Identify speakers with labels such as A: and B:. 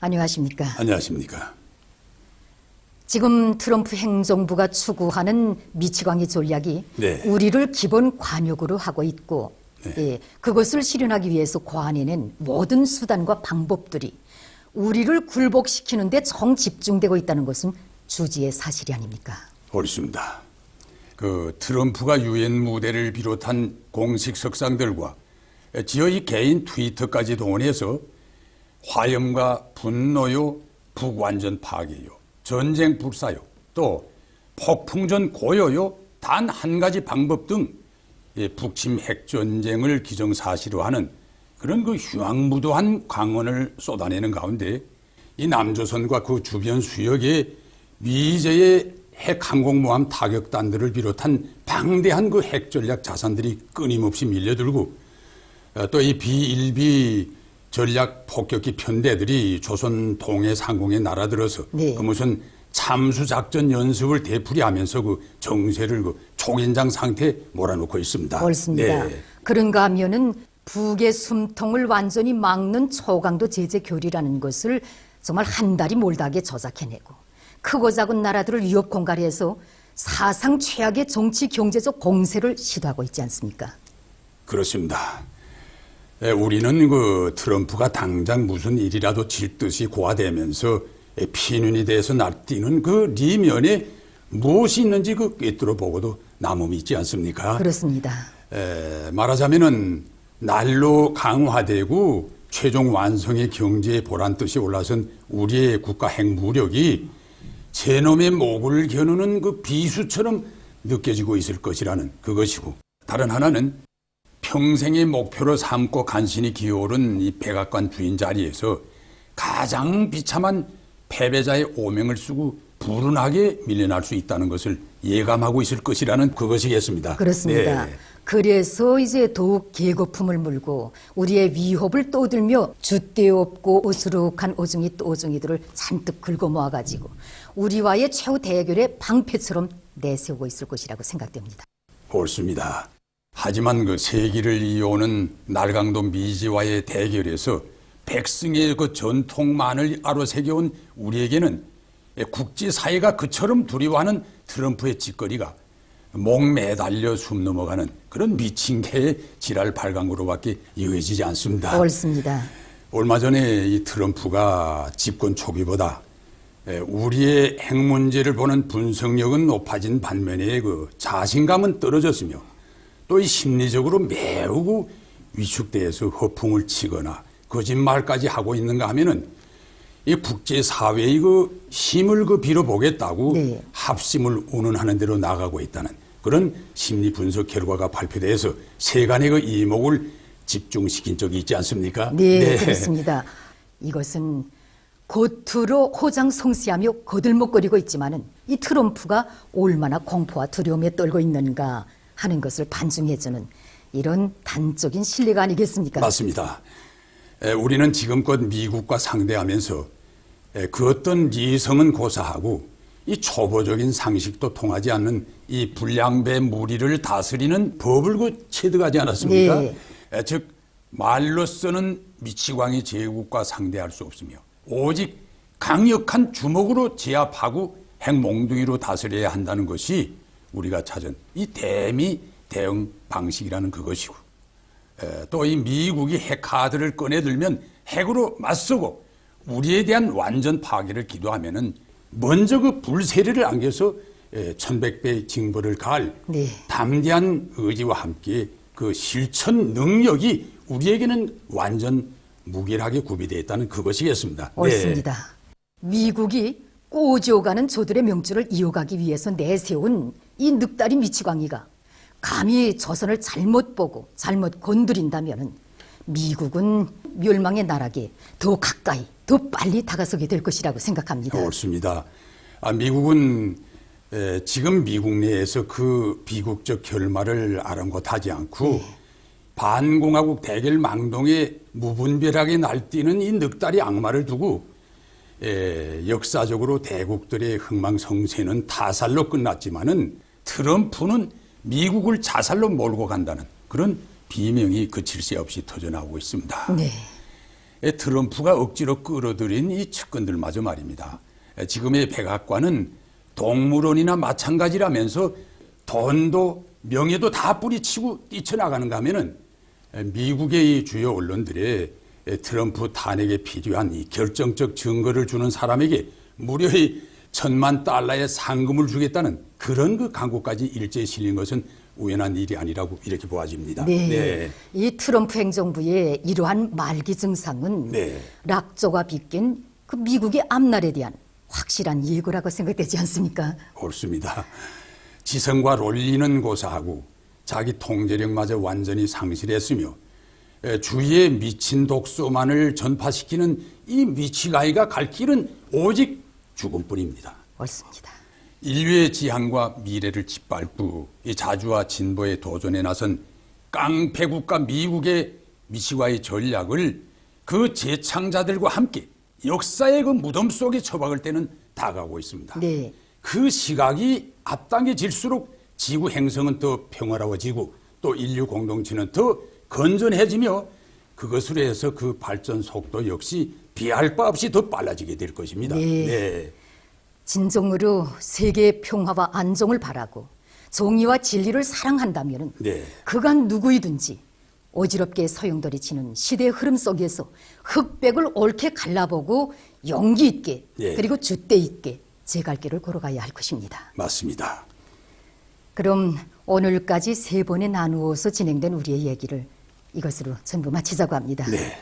A: 안녕하십니까.
B: 안녕하십니까.
A: 지금 트럼프 행정부가 추구하는 미치광이 전략이
B: 네.
A: 우리를 기본 관역으로 하고 있고
B: 네.
A: 예, 그것을 실현하기 위해서 고안해낸 모든 수단과 방법들이 우리를 굴복시키는 데 정 집중되고 있다는 것은 주지의 사실이 아닙니까?
B: 옳습니다. 그 트럼프가 유엔 무대를 비롯한 공식 석상들과 지어이 개인 트위터까지 동원해서 화염과 분노요, 북완전 파괴요, 전쟁 불사요, 또 폭풍전 고요요, 단 한 가지 방법 등 예, 북침 핵전쟁을 기정사실화하는 그런 그 휘황무도한 강언을 쏟아내는 가운데 이 남조선과 그 주변 수역에 미제의 핵 항공모함 타격단들을 비롯한 방대한 그 핵전략 자산들이 끊임없이 밀려들고 또이 B1B 전략 폭격기 편대들이 조선 동해 상공에 날아들어서
A: 네.
B: 그 무슨 참수 작전 연습을 되풀이하면서 그 정세를 그 초긴장 상태에 몰아놓고 있습니다.
A: 옳습니다.
B: 네.
A: 그런가 하면은 북의 숨통을 완전히 막는 초강도 제재 교리라는 것을 정말 한 달이 몰다하게 조작해내고 크고 작은 나라들을 위협 공갈해서 사상 최악의 정치 경제적 공세를 시도하고 있지 않습니까?
B: 그렇습니다. 에, 우리는 그 트럼프가 당장 무슨 일이라도 질 듯이 고화되면서 에, 피눈이 돼서 날뛰는 그 리면에 무엇이 있는지 그 꿰뚫어 보고도 남음이 있지 않습니까?
A: 그렇습니다.
B: 에, 말하자면은 날로 강화되고 최종 완성의 경제에 보란 뜻이 올라선 우리의 국가 핵무력이 제놈의 목을 겨누는 그 비수처럼 느껴지고 있을 것이라는 그것이고 다른 하나는 평생의 목표로 삼고 간신히 기어오른 이 백악관 주인 자리에서 가장 비참한 패배자의 오명을 쓰고 불운하게 밀려날 수 있다는 것을 예감하고 있을 것이라는 그것이겠습니다.
A: 그렇습니다.
B: 네.
A: 그래서 이제 더욱 계거품을 물고 우리의 위협을 떠들며 줏대 없고 오스룩한 오중이 또 오중이들을 잔뜩 긁어 모아가지고 우리와의 최후 대결의 방패처럼 내세우고 있을 것이라고 생각됩니다.
B: 옳습니다. 하지만 그 세기를 이어오는 날강도 미지와의 대결에서 백승의 그 전통만을 아로새겨온 우리에게는 국제사회가 그처럼 두려워하는 트럼프의 짓거리가 목 매달려 숨 넘어가는 그런 미친 개의 지랄 발광으로밖에 이어지지 않습니다.
A: 옳습니다.
B: 얼마 전에 이 트럼프가 집권 초기보다 에, 우리의 핵 문제를 보는 분석력은 높아진 반면에 그 자신감은 떨어졌으며 또 이 심리적으로 매우 그 위축돼서 허풍을 치거나 거짓말까지 하고 있는가 하면은 이 국제 사회의 그 힘을 그 빌어보겠다고
A: 네.
B: 합심을 운운하는 대로 나가고 있다는 그런 심리 분석 결과가 발표돼서 세간의 그 이목을 집중시킨 적이 있지 않습니까?
A: 네, 그렇습니다. 이것은 겉으로 호장성시하며 거들먹거리고 있지만은 이 트럼프가 얼마나 공포와 두려움에 떨고 있는가 하는 것을 반증해주는 이런 단적인 신뢰가 아니겠습니까?
B: 맞습니다. 에, 우리는 지금껏 미국과 상대하면서 에, 그 어떤 리성은 고사하고 이 초보적인 상식도 통하지 않는 이 불량배 무리를 다스리는 법을 그 체득하지 않았습니까?
A: 네.
B: 에, 즉 말로서는 미치광이 제국과 상대할 수 없으며 오직 강력한 주먹으로 제압하고 핵몽둥이로 다스려야 한다는 것이 우리가 찾은 이 대미 대응 방식이라는 그것이고 또 이 미국이 핵 카드를 꺼내들면 핵으로 맞서고 우리에 대한 완전 파괴를 기도하면은 먼저 그 불세례를 안겨서 에, 천백배 징벌을 가할
A: 네.
B: 담대한 의지와 함께 그 실천 능력이 우리에게는 완전 무결하게 구비되어 있다는 그것이겠습니다. 네.
A: 옳습니다. 미국이 꼬지어가는 저들의 명주를 이어가기 위해서 내세운 이 늑다리 미치광이가 감히 조선을 잘못 보고 잘못 건드린다면은 미국은 멸망의 나락에 더 가까이 더 빨리 다가서게 될 것이라고 생각합니다.
B: 옳습니다. 아, 미국은 에, 지금 미국 내에서 그 비국적 결말을 아랑곳하지 않고 반공화국 대결 망동에 무분별하게 날뛰는 이 늑다리 악마를 두고 에, 역사적으로 대국들의 흥망성쇠는 타살로 끝났지만은 트럼프는 미국을 자살로 몰고 간다는 그런 비명이 그칠 새 없이 터져나오고 있습니다.
A: 네.
B: 에, 트럼프가 억지로 끌어들인 이 측근들마저 말입니다. 에, 지금의 백악관은 동물원이나 마찬가지라면서 돈도 명예도 다 뿌리치고 뛰쳐나가는가 하면은 에, 미국의 이 주요 언론들의 에, 트럼프 탄핵에 필요한 이 결정적 증거를 주는 사람에게 무려 이 천만 달러의 상금을 주겠다는 그런 그 광고까지 일제히 실린 것은 우연한 일이 아니라고 이렇게 보아집니다.
A: 네. 이 트럼프 행정부의 이러한 말기 증상은
B: 네.
A: 락조가 빚긴 그 미국의 앞날에 대한 확실한 예고라고 생각되지 않습니까?
B: 옳습니다. 지성과 논리는 고사하고 자기 통제력마저 완전히 상실했으며 에, 주위에 미친 독소만을 전파시키는 이 미치가이가 갈 길은 오직 죽음뿐입니다.
A: 옳습니다.
B: 인류의 지향과 미래를 짓밟고 이 자주와 진보에 도전에 나선 깡패 국가 미국의 미치과의 전략을 그 재창자들과 함께 역사의 그 무덤 속에 처박을 때는 다가오고 있습니다.
A: 네.
B: 그 시각이 앞당겨질수록 지구 행성은 더 평화로워지고 또 인류 공동체는 더 건전해지며 그것으로 해서 그 발전 속도 역시 비할 바 없이 더 빨라지게 될 것입니다.
A: 네.
B: 네.
A: 진정으로 세계의 평화와 안정을 바라고 정의와 진리를 사랑한다면
B: 네.
A: 그간 누구이든지 어지럽게 소용돌이치는 시대의 흐름 속에서 흑백을 옳게 갈라보고 용기 있게
B: 예.
A: 그리고 줏대 있게 제 갈 길을 걸어가야 할 것입니다.
B: 맞습니다.
A: 그럼 오늘까지 세 번에 나누어서 진행된 우리의 얘기를 이것으로 전부 마치자고 합니다.
B: 네.